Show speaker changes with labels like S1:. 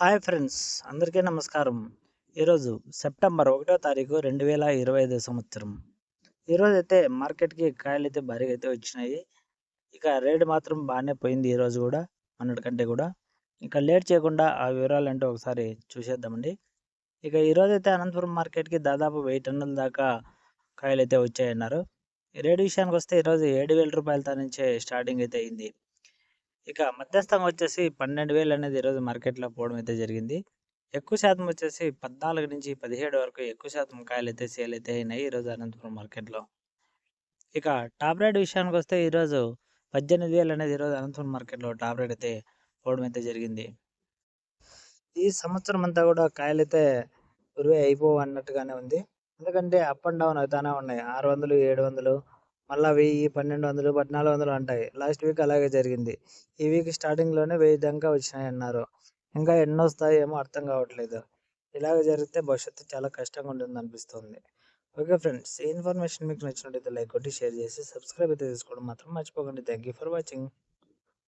S1: Hi friends అందరికీ నమస్కారం. ఈరోజు సెప్టెంబర్ ఒకటో తారీఖు రెండు వేల ఇరవై ఐదు సంవత్సరం. ఈరోజు అయితే మార్కెట్కి కాయలు అయితే భారీగా అయితే వచ్చినాయి. ఇక రేటు మాత్రం బాగానే పోయింది ఈరోజు కూడా అన్నటికంటే కూడా. ఇక లేట్ చేయకుండా ఆ వివరాలు అంటే ఒకసారి చూసేద్దామండి. ఇక ఈరోజు అయితే అనంతపురం మార్కెట్కి దాదాపు వెయ్యి టన్నుల దాకా కాయలు అయితే వచ్చాయన్నారు. ఈ రేటు విషయానికి వస్తే ఈరోజు ఏడు వేల రూపాయలతో నుంచే స్టార్టింగ్ అయితే అయింది. ఇక మధ్యస్థంగా వచ్చేసి పన్నెండు వేలు అనేది ఈరోజు మార్కెట్లో పోవడం అయితే జరిగింది. ఎక్కువ శాతం వచ్చేసి పద్నాలుగు నుంచి పదిహేడు వరకు ఎక్కువ శాతం కాయలు అయితే సేల్ అయితే అయినాయి ఈరోజు అనంతపురం మార్కెట్లో. ఇక టాప్ రేట్ విషయానికి వస్తే ఈరోజు పద్దెనిమిది వేలు అనేది ఈరోజు అనంతపురం మార్కెట్లో టాప్ రేట్ అయితే పోవడం అయితే జరిగింది. ఈ సంవత్సరం అంతా కూడా కాయలు అయితే ఉరివే అయిపోవు అన్నట్టుగానే ఉంది. ఎందుకంటే అప్ అండ్ డౌన్ అవుతానే ఉన్నాయి. ఆరు వందలు ఏడు వందలు మళ్ళీ వెయ్యి పన్నెండు వందలు పద్నాలుగు వందలు అంటాయి. లాస్ట్ వీక్ అలాగే జరిగింది. ఈ వీక్ స్టార్టింగ్లోనే వెయ్యి దాకా వచ్చినాయి అన్నారు. ఇంకా ఎన్నో వస్తాయి ఏమో అర్థం కావట్లేదు. ఇలాగ జరిగితే భవిష్యత్తు చాలా కష్టంగా ఉంటుంది అనిపిస్తుంది. ఓకే ఫ్రెండ్స్ ఈ ఇన్ఫర్మేషన్ మీకు నచ్చినట్టయితే లైక్ కొట్టి షేర్ చేసి సబ్స్క్రైబ్ అయితే చేసుకోవడం మాత్రం మర్చిపోకండి. Thank you for watching